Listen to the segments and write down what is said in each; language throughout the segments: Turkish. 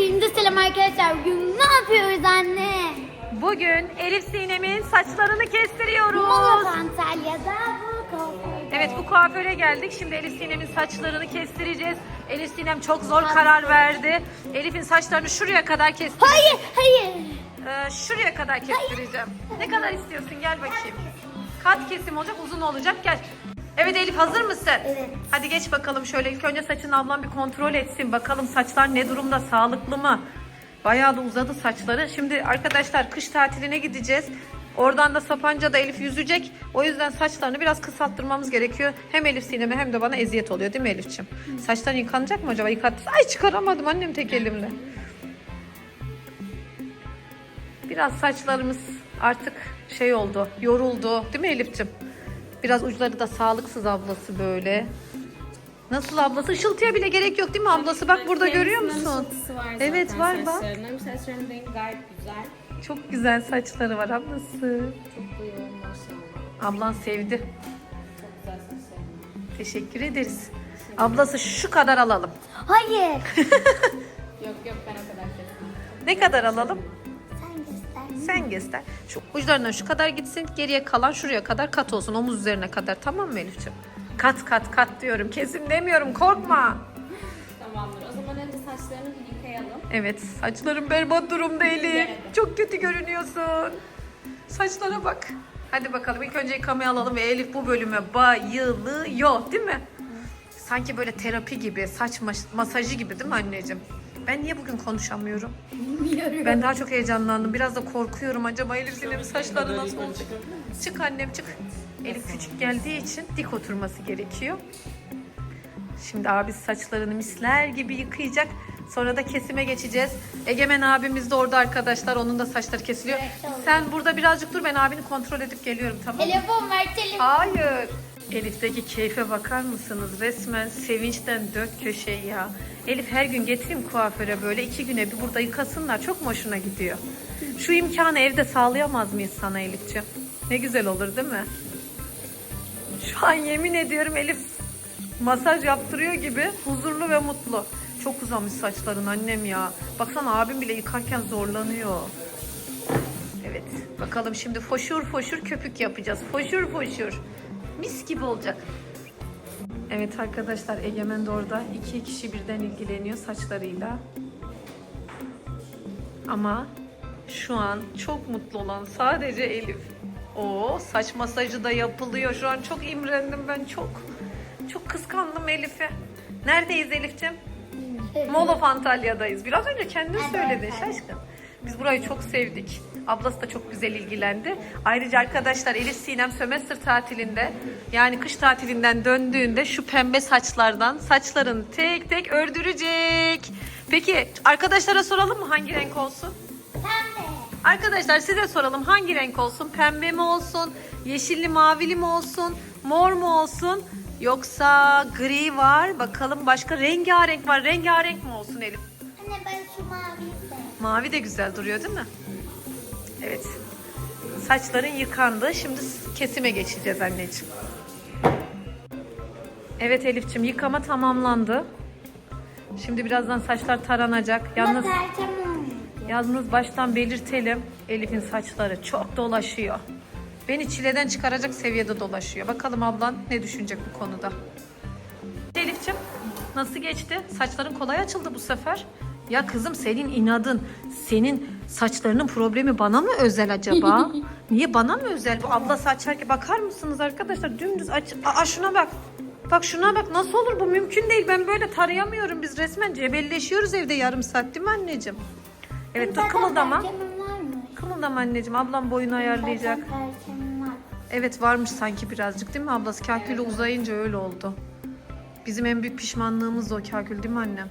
Hepinize selam arkadaşlar. Bugün ne yapıyoruz anne? Bugün Elif Sinem'in saçlarını kestiriyoruz. Mola Antalya'da bu kuaförde. Evet bu kuaföre geldik. Şimdi Elif Sinem'in saçlarını kestireceğiz. Elif Sinem çok zor karar verdi. Elif'in saçlarını şuraya kadar kestireceğim. Hayır, hayır. Ee, şuraya kadar kestireceğim. Ne kadar istiyorsun? Gel bakayım. Kat kesim olacak, uzun olacak. Gel. Evet Elif hazır mısın? Evet. Hadi geç bakalım şöyle. İlk önce saçını ablam bir kontrol etsin. Bakalım saçlar ne durumda? Sağlıklı mı? Bayağı da uzadı saçları. Şimdi arkadaşlar kış tatiline gideceğiz. Oradan da Sapanca'da Elif yüzecek. O yüzden saçlarını biraz kısalttırmamız gerekiyor. Hem Elif Sinem'e hem de bana eziyet oluyor değil mi Elif'ciğim? Saçların yıkanacak mı acaba? Yıkat. Ay çıkaramadım annem tek elimle. Biraz saçlarımız artık şey oldu, yoruldu. Değil mi Elif'ciğim? Biraz uçları da sağlıksız ablası böyle. Nasıl ablası? Işıltıya bile gerek yok değil mi ablası? Bak burada görüyor musun? var Evet var bak. saçlarının. Saçlarının rengi gayet güzel. Çok güzel saçları var ablası. Çok maşallah. Ablan sevdi. Çok güzel saçları var. Teşekkür ederiz. Ablası şu kadar alalım. Hayır. Yok yok ben o kadar kesin. Ne kadar alalım? Sen göster. Şu uçlarından şu kadar gitsin. Geriye kalan şuraya kadar kat olsun. Omuz üzerine kadar. Tamam mı Elif'ciğim? Kat kat kat diyorum. Kesim demiyorum. Korkma. Tamamdır. O zaman önce saçlarını bir yıkayalım. Evet. Saçlarım berbat durumda Elif. Çok kötü görünüyorsun. Saçlara bak. Hadi bakalım ilk önce yıkamayı alalım ve Elif bu bölüme bayılıyor değil mi? Sanki böyle terapi gibi, saç mas- masajı gibi değil mi anneciğim? Ben niye bugün konuşamıyorum? Bilmiyorum. Ben daha çok heyecanlandım. Biraz da korkuyorum. Acaba Elif Sinem'in saçları nasıl olacak? Çık annem çık. Elif küçük geldiği için dik oturması gerekiyor. Şimdi abi saçlarını misler gibi yıkayacak. Sonra da kesime geçeceğiz. Egemen abimiz de orada arkadaşlar. Onun da saçları kesiliyor. Sen burada birazcık dur. Ben abini kontrol edip geliyorum tamam mı? Telefon ver telefon. Hayır. Elif'teki keyfe bakar mısınız? Resmen sevinçten dört köşe ya. Elif her gün getireyim kuaföre böyle iki güne bir burada yıkasınlar. Çok hoşuna gidiyor? Şu imkanı evde sağlayamaz mıyız sana Elif'ciğim? Ne güzel olur değil mi? Şu an yemin ediyorum Elif masaj yaptırıyor gibi huzurlu ve mutlu. Çok uzamış saçların annem ya. Baksana abim bile yıkarken zorlanıyor. Evet. Bakalım şimdi foşur foşur köpük yapacağız. Foşur foşur. Mis gibi olacak. Evet arkadaşlar Egemen de orada. iki kişi birden ilgileniyor saçlarıyla. Ama şu an çok mutlu olan sadece Elif. O saç masajı da yapılıyor. Şu an çok imrendim ben çok. Çok kıskandım Elif'i. Neredeyiz Elif'ciğim? Mall of Antalya'dayız. Biraz önce kendin söyledin şaşkın. Biz burayı çok sevdik. Ablası da çok güzel ilgilendi. Ayrıca arkadaşlar Elif Sinem sömestr tatilinde yani kış tatilinden döndüğünde şu pembe saçlardan saçlarını tek tek ördürecek. Peki arkadaşlara soralım mı hangi renk olsun? Pembe. Arkadaşlar size soralım hangi renk olsun? Pembe mi olsun? Yeşilli mavili mi olsun? Mor mu olsun? Yoksa gri var. Bakalım başka rengarenk var. Rengarenk mi olsun Elif? Anne ben şu maviyi sevdim. Mavi de güzel duruyor değil mi? Evet. Saçların yıkandı. Şimdi kesime geçeceğiz anneciğim. Evet Elif'ciğim yıkama tamamlandı. Şimdi birazdan saçlar taranacak. Yalnız. Yalnız baştan belirtelim. Elif'in saçları çok dolaşıyor. Beni çileden çıkaracak seviyede dolaşıyor. Bakalım ablan ne düşünecek bu konuda. Elif'ciğim nasıl geçti? Saçların kolay açıldı bu sefer. Ya kızım senin inadın, senin saçlarının problemi bana mı özel acaba? Niye bana mı özel? Bu abla saçarken bakar mısınız arkadaşlar? Dümdüz aç. Aa şuna bak. Bak şuna bak nasıl olur bu mümkün değil. Ben böyle tarayamıyorum. Biz resmen cebelleşiyoruz evde yarım saat değil mi anneciğim? Evet dur Zaten kımıldama. Kımıldama anneciğim. Ablam boyunu ayarlayacak. Evet varmış sanki birazcık değil mi ablası? Kakülü uzayınca öyle oldu. Bizim en büyük pişmanlığımız da o kakül değil mi annem?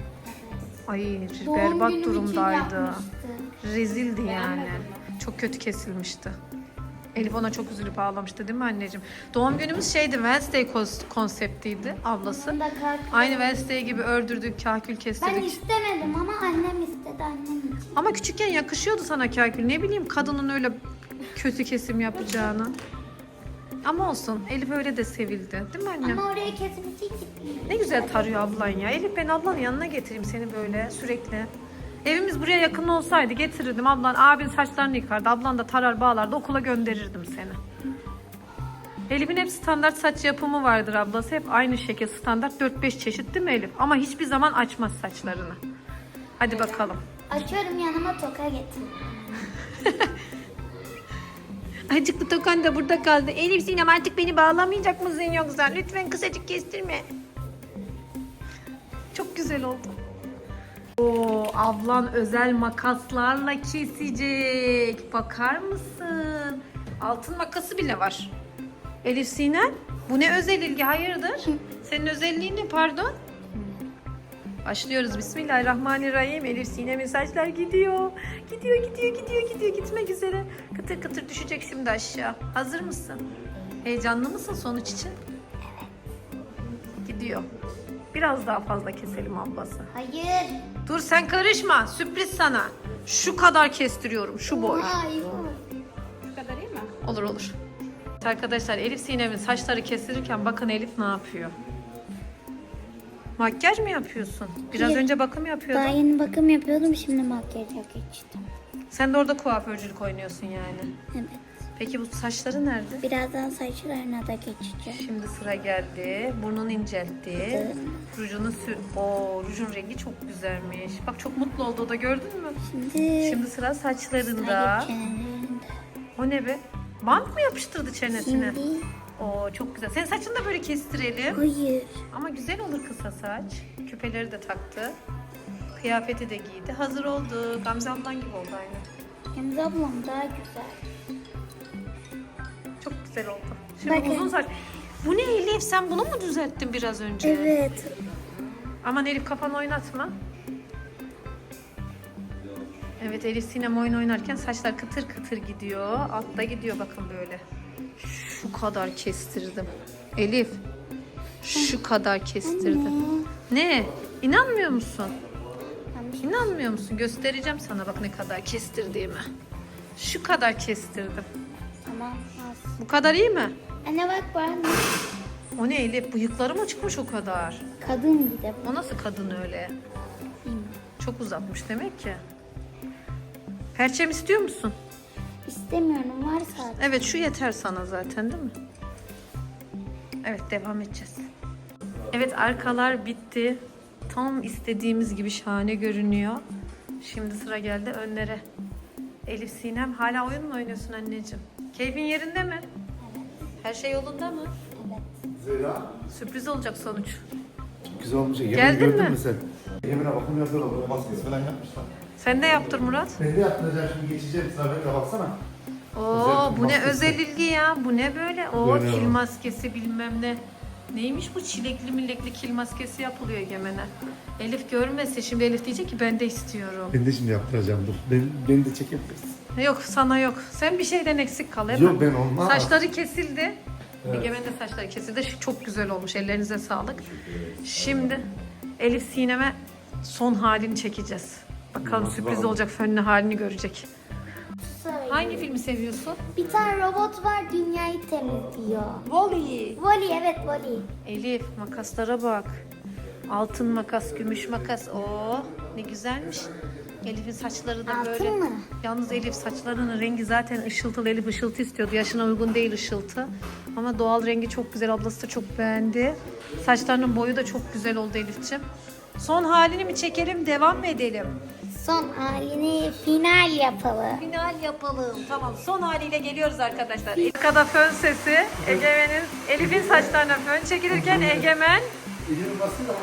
Ay Doğum berbat günüm için durumdaydı. yapmıştı. Rezildi yani. Çok kötü kesilmişti. Elif ona çok üzülüp ağlamıştı değil mi anneciğim? Doğum günümüz şeydi Wednesday kos- konseptiydi ablası. Aynı Wednesday gibi ördürdük, kakül Ben kestirdik. istemedim ama annem istedi annem için. Ama küçükken yakışıyordu sana kakül. Ne bileyim kadının öyle kötü kesim yapacağını. Ama olsun. Elif öyle de sevildi. Değil mi annem? Ama oraya kesim için gitmiyor. Ne güzel tarıyor ablan ya. Elif ben ablanın yanına getireyim seni böyle sürekli. Evimiz buraya yakın olsaydı getirirdim. Ablan abin saçlarını yıkardı. Ablan da tarar bağlardı. Okula gönderirdim seni. Elif'in hep standart saç yapımı vardır ablası. Hep aynı şekil standart 4-5 çeşit değil mi Elif? Ama hiçbir zaman açmaz saçlarını. Hadi bakalım. Açıyorum yanıma toka getir. Acıklı tokan da burada kaldı. Elif Sinem artık beni bağlamayacak mısın yoksa? Lütfen kısacık kestirme. Çok güzel oldu. Oo, ablan özel makaslarla kesecek. Bakar mısın? Altın makası bile var. Elif Sinem, bu ne özel ilgi? Hayırdır? Senin özelliğin ne pardon? Başlıyoruz. Bismillahirrahmanirrahim. Elif Sinem'in saçlar gidiyor. Gidiyor, gidiyor, gidiyor, gidiyor. Gitmek üzere. Kıtır kıtır düşecek şimdi aşağı. Hazır mısın? Heyecanlı mısın sonuç için? Gidiyor. Biraz daha fazla keselim ablası. Hayır. Dur sen karışma. Sürpriz sana. Şu kadar kestiriyorum. Şu boy. Hayır. Bu kadar iyi mi? Olur olur. Arkadaşlar Elif Sinem'in saçları kestirirken bakın Elif ne yapıyor? Makyaj mı yapıyorsun? Biraz Hayır. önce bakım yapıyordun. Daha yeni bakım yapıyordum şimdi makyaja geçtim. Sen de orada kuaförcülük oynuyorsun yani. Evet. Peki bu saçları nerede? Birazdan saçlarına da geçeceğim. Şimdi sıra geldi. Burnunu inceltti. Rujunu sür. Oo, rujun rengi çok güzelmiş. Bak çok mutlu oldu o da gördün mü? Şimdi, Şimdi sıra saçlarında. Çenelerinde. O ne be? Bant mı yapıştırdı çenesine? Şimdi Oo çok güzel. Senin saçını da böyle kestirelim. hayır. Ama güzel olur kısa saç. Küpeleri de taktı. Kıyafeti de giydi. Hazır oldu. Gamze ablan gibi oldu aynı. Gamze ablam daha güzel. Çok güzel oldu. Şimdi Bakın. uzun saç. Bu ne Elif? Sen bunu mu düzelttin biraz önce? Evet. Aman Elif kafanı oynatma. Evet Elif Sinem oyun oynarken saçlar kıtır kıtır gidiyor. Altta gidiyor bakın böyle. Şu kadar kestirdim. Elif. Şu kadar kestirdim. Ne? İnanmıyor musun? İnanmıyor musun? Göstereceğim sana bak ne kadar kestirdiğimi. Şu kadar kestirdim. Ama az. Bu kadar iyi mi? Anne bak bana. O ne Elif? Bıyıkları mı çıkmış o kadar? Kadın bir de. O nasıl kadın öyle? Çok uzatmış demek ki. Perçem istiyor musun? İstemiyorum var zaten. Evet şu yeter sana zaten değil mi? Evet devam edeceğiz. Evet arkalar bitti. Tam istediğimiz gibi şahane görünüyor. Şimdi sıra geldi önlere. Elif Sinem hala oyun mu oynuyorsun anneciğim? Keyfin yerinde mi? Her şey yolunda mı? Zehra. Sürpriz olacak sonuç. Güzel olmuş. Yemin Geldin gördün mi? mü sen? Yemin'e bakım yapıyorlar. Böyle maskesi falan yapmışlar. Sen de yaptır Murat. Ben de yaptıracağım şimdi geçeceğim. Bende baksana. Oo Özel bu ne maskesi. özel ilgi ya. Bu ne böyle? O Böyle kil maskesi bilmem ne. Neymiş bu çilekli millekli kil maskesi yapılıyor Egemen'e. Elif görmese şimdi Elif diyecek ki ben de istiyorum. Ben de şimdi yaptıracağım dur. Ben, beni de çekebiliriz. Yok sana yok. Sen bir şeyden eksik kal hemen. Yok ben olmaz. Saçları kesildi. Evet. Egemen de saçları kesildi. Şu Çok güzel olmuş. Ellerinize sağlık. Şimdi Elif Sinem'e son halini çekeceğiz. Bakalım Hadi sürpriz bakalım. olacak. Fönlü halini görecek. Hangi filmi seviyorsun? Bir tane robot var dünyayı temizliyor. Wall-E. Voli evet voli. Elif makaslara bak. Altın makas, gümüş makas. Oo ne güzelmiş. Elif'in saçları da Altın böyle. mı? Yalnız Elif saçlarının rengi zaten ışıltılı. Elif ışıltı istiyordu. Yaşına uygun değil ışıltı. Ama doğal rengi çok güzel. Ablası da çok beğendi. Saçlarının boyu da çok güzel oldu Elif'ciğim. Son halini mi çekelim, devam mı edelim? Son halini final yapalım. Final yapalım. Tamam son haliyle geliyoruz arkadaşlar. Arkada fön sesi. Egemen'in, Elif'in saçlarına fön çekilirken Egemen Elini basın da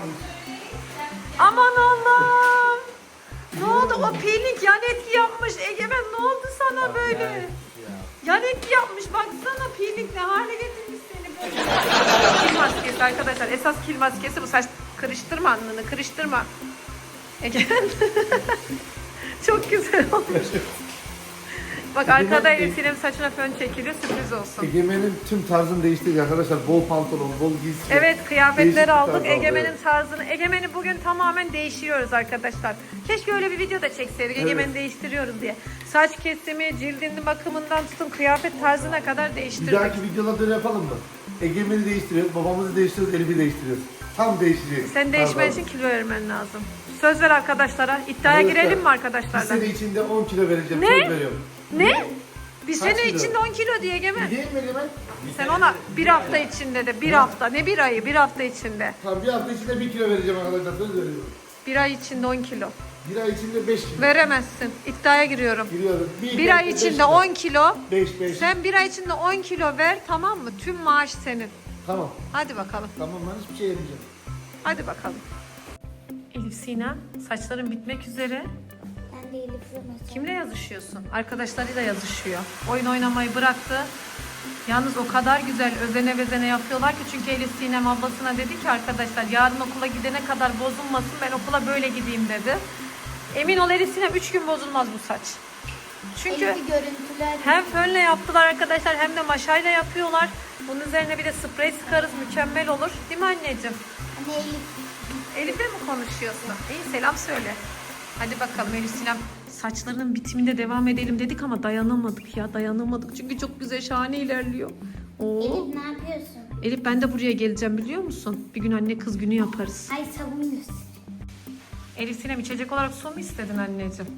Aman Allah'ım. Ne oldu? O peeling yan etki yapmış. Egemen ne oldu sana böyle? Yan etki yapmış. Baksana peeling ne hale getirmiş seni böyle. kil maskesi arkadaşlar. Esas kil maskesi bu. Saç kırıştırma alnını kırıştırma. Egemen. Çok güzel olmuş. Bak arkada Egemen- Elif'in saçına fön çekiliyor. Sürpriz olsun. Egemen'in tüm tarzını değiştirdi arkadaşlar. Bol pantolon, bol giysi. Evet kıyafetler bir aldık. tarz aldı, Egemen'in evet. tarzını. Egemen'i bugün tamamen değiştiriyoruz arkadaşlar. Keşke öyle bir video da çekseydik. Egemen'i değiştiriyoruz diye. Saç kesimi, cildinin bakımından tutun kıyafet tarzına kadar Bir değiştirdik. dahaki videolarda öyle yapalım mı? Egemen'i değiştiriyoruz, babamızı değiştiriyoruz, Elif'i değiştiriyoruz. Tam değişecek. Sen değişmen için kilo vermen lazım. Söz ver arkadaşlara. İddiaya Arkadaşlar, girelim mi Bir arkadaşlarla? sene içinde 10 kilo vereceğim. Ne? Söz veriyorum. Ne? Bir Kaç sene kilo? içinde 10 kilo diye Egemen. Değil mi Egemen? Sen ona bir hafta içinde de bir hafta ne bir ayı bir hafta içinde. Tamam bir hafta içinde 1 kilo vereceğim arkadaşlar. Söz veriyorum. Bir ay içinde 10 kilo. Bir ay içinde 5 kilo. Veremezsin. İddiaya giriyorum. Giriyorum. Bir ay içinde 10 kilo. 5 5. Sen bir ay içinde 10 kilo ver tamam mı? Tüm maaş senin. Tamam. Hadi bakalım. Tamam ben hiçbir şey yemeyeceğim. Hadi bakalım. Elif Sinem saçların bitmek üzere. Ben de Elif'le mesela. Kimle yazışıyorsun? Arkadaşlarıyla yazışıyor. Oyun oynamayı bıraktı. Yalnız o kadar güzel özene vezene yapıyorlar ki çünkü Elif Sinem ablasına dedi ki arkadaşlar yarın okula gidene kadar bozulmasın ben okula böyle gideyim dedi. Emin ol Elif Sinem 3 gün bozulmaz bu saç. Çünkü Elif'i görüntüler. hem fönle yaptılar arkadaşlar hem de maşayla yapıyorlar. Bunun üzerine bir de sprey sıkarız mükemmel olur. Değil mi anneciğim? Anne Elif. Elif'le mi konuşuyorsun? İyi selam söyle. Hadi bakalım Elif Sinem. Saçlarının bitiminde devam edelim dedik ama dayanamadık ya dayanamadık. Çünkü çok güzel şahane ilerliyor. Oo. Elif ne yapıyorsun? Elif ben de buraya geleceğim biliyor musun? Bir gün anne kız günü yaparız. Ay savunuyorsun. Elif Sinem içecek olarak su mu istedin anneciğim?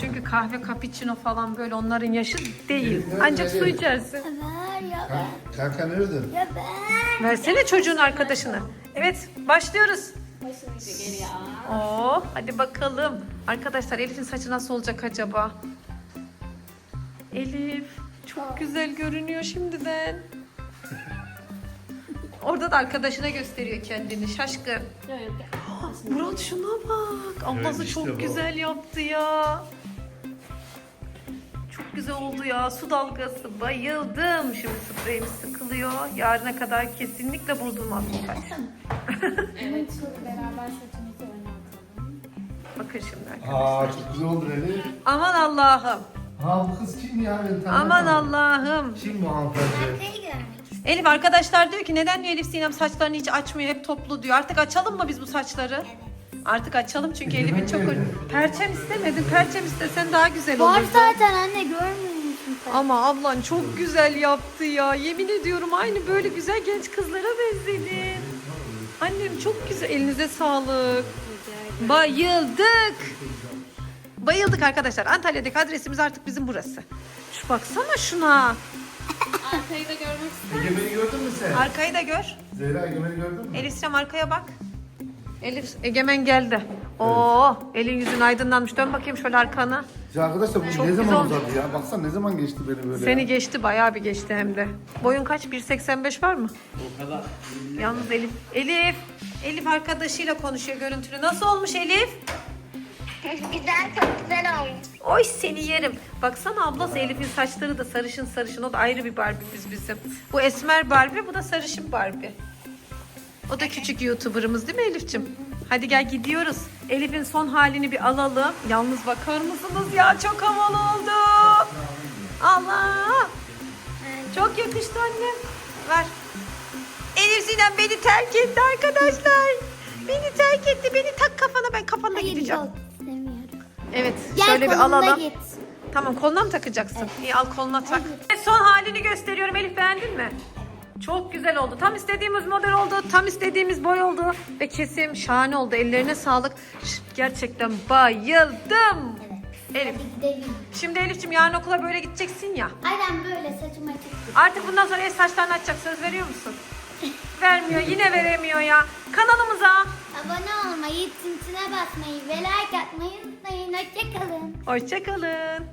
Çünkü kahve, cappuccino falan böyle onların yaşı değil. Evet, Ancak su evet. içersin. Ver ya ben. Kanka nerede? Ya ben. Versene çocuğun arkadaşını. Evet başlıyoruz. Oo, hadi bakalım. Arkadaşlar Elif'in saçı nasıl olacak acaba? Elif çok güzel görünüyor şimdiden. Orada da arkadaşına gösteriyor kendini şaşkın. Yok yok gel. Murat şuna bak. Ablası Evet, işte çok bu. güzel yaptı ya. Çok güzel oldu ya. Su dalgası. Bayıldım. Şimdi spreyimiz sıkılıyor. Yarına kadar kesinlikle bozulmaz bu saç. Evet. Beraber şutumuzu oynatalım. Bakın şimdi arkadaşlar. Aa çok güzel oldu Elif. Aman Allah'ım. Ha bu kız kim ya? Ben tanımadım. Aman Allah'ım. Kim bu hanımefendi? Arkayı görmek istiyorum. Elif arkadaşlar diyor ki neden diyor Elif Sinem saçlarını hiç açmıyor hep toplu diyor. Artık açalım mı biz bu saçları? Artık açalım çünkü Elif'in çok... Perçem istemedin. Perçem istesen daha güzel Var olurdu. zaten anne görmüyor musun sen? Ama ablan çok güzel yaptı ya. Yemin ediyorum aynı böyle güzel genç kızlara benzedin. Annem çok güzel. Elinize sağlık. Bayıldık. Bayıldık arkadaşlar. Antalya'daki adresimiz artık bizim burası. Şu baksana şuna. Arkayı da görmek ister Egemen'i gördün mü sen? Arkayı da gör. Zehra Egemen'i gördün mü? Elif Sinem arkaya bak. Elif Egemen geldi. Oo, elin yüzün aydınlanmış. Dön bakayım şöyle arkana. Ya arkadaşlar bu Çok ne zaman güzel. uzadı ya? Baksana ne zaman geçti beni böyle Seni ya? geçti bayağı bir geçti hem de. Boyun kaç? 1.85 var mı? O kadar. Yalnız Elif. Elif. Elif arkadaşıyla konuşuyor görüntülü. Nasıl olmuş Elif? Güzel çok güzel olmuş. Oy seni yerim. Baksana ablası Elif'in saçları da sarışın sarışın. O da ayrı bir Barbie'miz bizim. Bu esmer Barbie, bu da sarışın Barbie. O da küçük YouTuber'ımız değil mi Elif'ciğim? Hadi gel gidiyoruz. Elif'in son halini bir alalım. Yalnız bakar mısınız ya? Çok havalı oldu. Allah! Çok yakıştı annem. Ver. Elif Sinem beni terk etti arkadaşlar. Beni terk etti. Beni tak kafana. Ben kafana Hayır gideceğim. yok istemiyorum. Evet. Gel şöyle bir alalım. git. Tamam koluna mı takacaksın? İyi al koluna tak. Son halini gösteriyorum Elif beğendin mi? Çok güzel oldu. Tam istediğimiz model oldu. Tam istediğimiz boy oldu. Ve kesim şahane oldu. Ellerine sağlık. Ş- Gerçekten bayıldım. Elif. Hadi gidelim. Şimdi Elif'ciğim yarın okula böyle gideceksin ya. Aynen böyle saçım açık. Artık bundan sonra el saçlarını açacak. Söz veriyor musun? Vermiyor. Yine veremiyor ya. Kanalımıza Abone olmayı, tintine basmayı ve like atmayı unutmayın. Hoşçakalın. hoşçakalın.